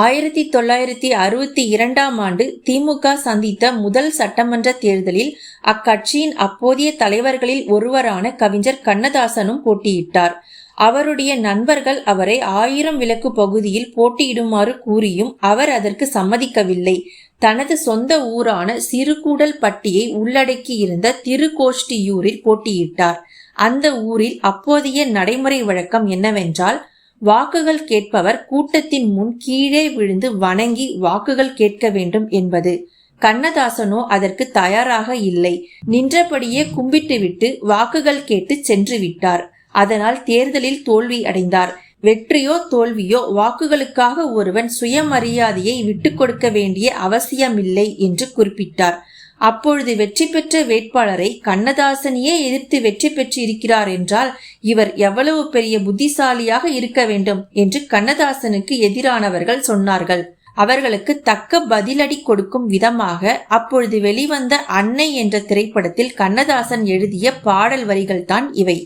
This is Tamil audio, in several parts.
ஆயிரத்தி தொள்ளாயிரத்தி அறுபத்தி இரண்டாம் ஆண்டு திமுக சந்தித்த முதல் சட்டமன்ற தேர்தலில் அக்கட்சியின் அப்போதைய தலைவர்களில் ஒருவரான கவிஞர் கண்ணதாசனும் போட்டியிட்டார். அவருடைய நண்பர்கள் அவரை ஆயிரம் விளக்கு பகுதியில் போட்டியிடுமாறு கூறியும் அவர் அதற்கு சம்மதிக்கவில்லை. தனது சொந்த ஊரான சிறுகூடல் பட்டியை உள்ளடக்கியிருந்த திருக்கோஷ்டியூரில் போட்டியிட்டார். அந்த ஊரில் அப்போதைய நடைமுறை வழக்கம் என்னவென்றால் வாக்குகள் கேட்பவர் கூட்டத்தின் முன் கீழே விழுந்து வணங்கி வாக்குகள் கேட்க வேண்டும் என்பது. கண்ணதாசனோ அதற்கு தயாராக இல்லை. நின்றபடியே கும்பிட்டுவிட்டு வாக்குகள் கேட்டு சென்று விட்டார் அதனால் தேர்தலில் தோல்வி அடைந்தார். வெற்றியோ தோல்வியோ வாக்குகளுக்காக ஒருவன் சுயமரியாதையை விட்டுக் கொடுக்க வேண்டிய அவசியமில்லை என்று குறிப்பிட்டார். அப்பொழுது வெற்றி பெற்ற வேட்பாளரை கண்ணதாசனையே எதிர்த்து வெற்றி பெற்று இருக்கிறார் என்றால் இவர் எவ்வளவு பெரிய புத்திசாலியாக இருக்க வேண்டும் என்று கண்ணதாசனுக்கு எதிரானவர்கள் சொன்னார்கள். அவர்களுக்கு தக்க பதிலடி கொடுக்கும் விதமாக அப்பொழுது வெளிவந்த அன்னை என்ற திரைப்படத்தில் கண்ணதாசன் எழுதிய பாடல் வரிகள் தான் இவை.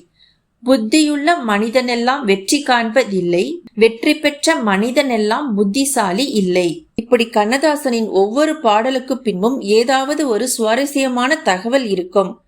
புத்தியுள்ள மனிதனெல்லாம் வெற்றி காண்பதில்லை வெற்றி பெற்ற மனிதனெல்லாம் புத்திசாலி இல்லை. இப்படி கண்ணதாசனின் ஒவ்வொரு பாடலுக்கு பின்பும் ஏதாவது ஒரு சுவாரஸ்யமான தகவல் இருக்கும்.